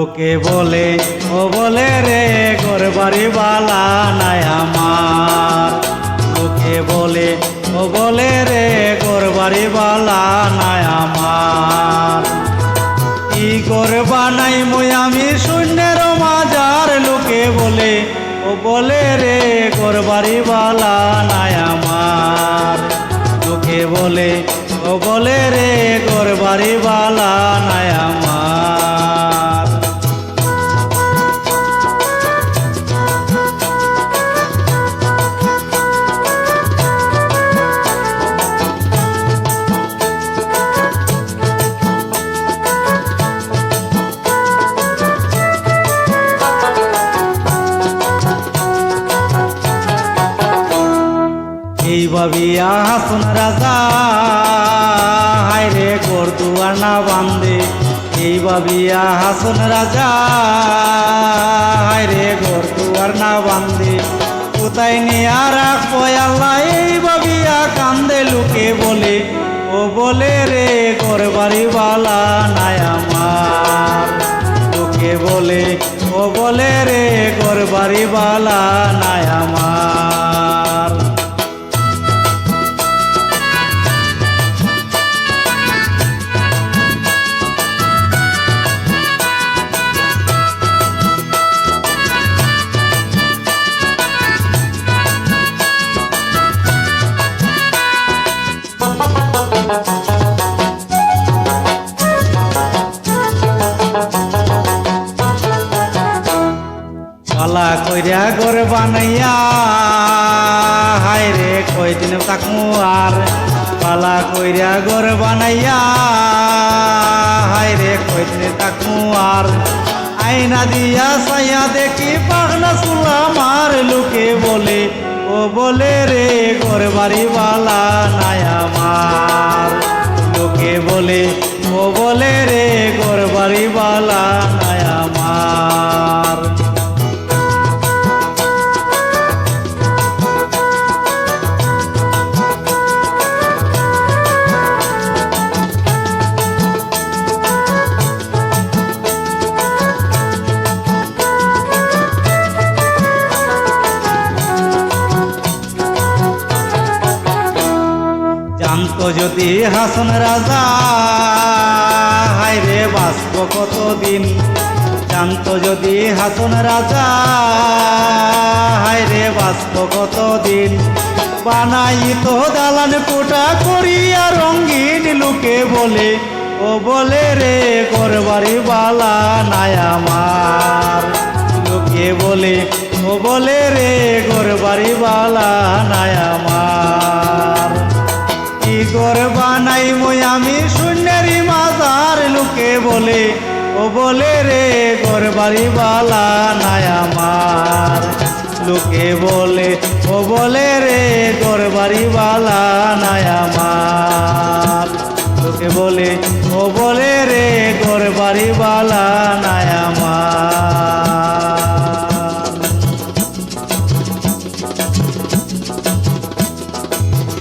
লোকে বলে, ও বলে রে ঘর বাড়ি বালা নাই আমার। লোকে বলে, ও বলে রে ঘর বাড়ি বালা নাই আমার। কি করবা নাই মই আমি শূন্যের মাজার। লোকে বলে, ও বলে রে ঘর বাড়ি বালা নাই আমার। ভাবিয়া হাসন রাজা হায়রে গোর দুয়ার না বান্দে। এই ভাবিয়া হাসন রাজা হায়রে গোর দুয়ার না কোথায় নিয়ে রাখব আল্লাহ? এই ভাবিয়া কান্দে লুকে বলে, ও বলে রে ঘর বাড়ি নাই আমার। লোকে বলে, ও বলে রে ঘর বাড়ি নাই আমার। কইরা ঘর বানাইয়া হায় রে কয়দিন তাকমু আর পালা কইরা ঘর বানাইয়া হায় রে কয়দিন তাকমু আর আয়না দিয়া সাইয়া দেখি পাগলা চুলা মার লোকে বলে, ও বলে রে, ঘর বাড়ি বালা নাই আমার। লোকে বলে, ও বলে রে, ঘর বাড়ি বালা যদি হাসন রাজা। হায় রে বাঁচব কতদিন জানতো যদি হাসন রাজা। হায় রে বাঁচব কতদিন বানাই তো দালান কোটা করিয়া রঙ্গিন লোকে বলে, ও বলে রে করবারি বালা নাই আমার। লোকে বলে, ও বলে রে করবারি বালা নাই আমার। বলে, ও বলে রে ঘর বাড়ি বালা নাই আমার। লোকে বলে, ও বলে রে ঘর বাড়ি বালা নাই আমার। লোকে বলে